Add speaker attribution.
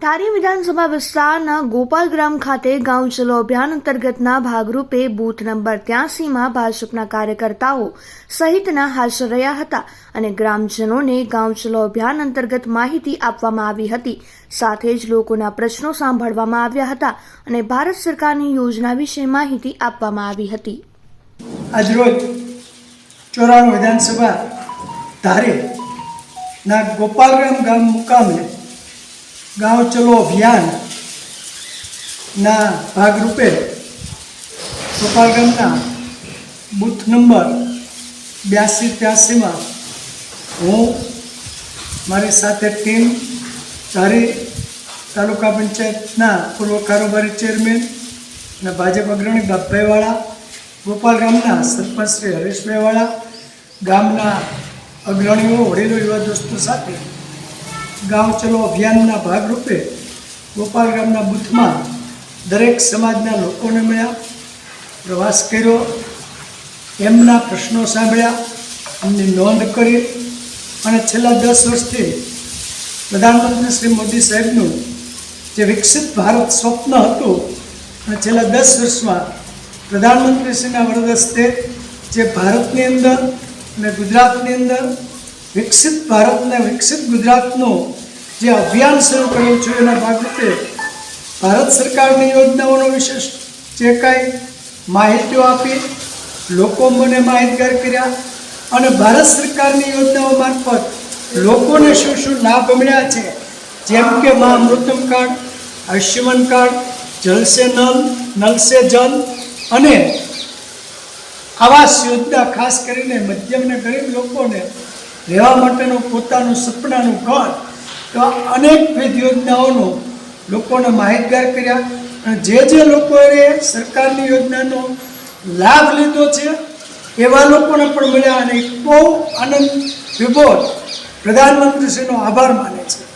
Speaker 1: ધારી વિધાનસભા વિસ્તારના ગોપાલગ્રામ ખાતે ગાંવ ચલો અભિયાન અંતર્ગતના ભાગરૂપે બૂથ નંબર ત્યાસીમાં ભાજપના કાર્યકર્તાઓ સહિતના હાજર રહ્યા હતા અને ગ્રામજનોને ગાંવ ચલો અભિયાન અંતર્ગત માહિતી આપવામાં આવી હતી. સાથે જ લોકોના પ્રશ્નો સાંભળવામાં આવ્યા હતા અને ભારત સરકારની યોજના વિશે માહિતી આપવામાં આવી હતી.
Speaker 2: આજરોજ ચોરાણું વિધાનસભા ધારે ના ગોપાલગ્રામ ગામ મુકામે ગાંવ ચલો અભિયાન ના ભાગરૂપે ગોપાલગ્રામના બૂથ નંબર બ્યાસી ત્યાસીમાં હું, મારી સાથે ટીમ ધારી તાલુકા પંચાયતના પૂર્વ કારોબારી ચેરમેન અને ભાજપ અગ્રણી બાપભાઈવાળા, ગોપાલ ગામના સરપંચ શ્રી હરેશભાઈવાળા, ગામના અગ્રણીઓ, વડીલો, યુવા દોસ્તો સાથે ગાંવ ચલો અભિયાનના ભાગરૂપે ગોપાલ ગામના બૂથમાં દરેક સમાજના લોકોને મળ્યા, પ્રવાસ કર્યો, એમના પ્રશ્નો સાંભળ્યા, એમની નોંધ કરી અને છેલ્લા દસ વર્ષથી પ્રધાનમંત્રી શ્રી મોદી સાહેબનું જે વિકસિત ભારત સ્વપ્ન હતું અને છેલ્લા દસ વર્ષમાં પ્રધાનમંત્રીશ્રીના વરદ હસ્તે જે ભારતની અંદર અને ગુજરાતની અંદર વિકસિત ભારતને વિકસિત ગુજરાતનું જે અભિયાન શરૂ કર્યું છે એના ભાગરૂપે ભારત સરકારની યોજનાઓનો વિશેષ જે કાંઈ માહિતીઓ આપી, લોકો મને માહિતગાર કર્યા અને ભારત સરકારની યોજનાઓ મારફત લોકોને શું શું લાભ મળ્યા છે? જેમ કે મા અમૃતમ કાર્ડ, આયુષ્યમાન કાર્ડ, જલસે નલ, નલસે જલ અને આવાસ યોજના ખાસ કરીને મધ્યમ અને ગરીબ લોકોને રહેવા માટેનું પોતાનું સપનાનું ઘર. તો અનેકવિધ યોજનાઓનો લોકોને માહિતગાર કર્યા અને જે જે લોકોએ સરકારની યોજનાનો લાભ લીધો છે, એવા લોકોને પણ મળ્યા અને બહુ આનંદ વિભોર પ્રધાનમંત્રીશ્રીનો આભાર માને છે.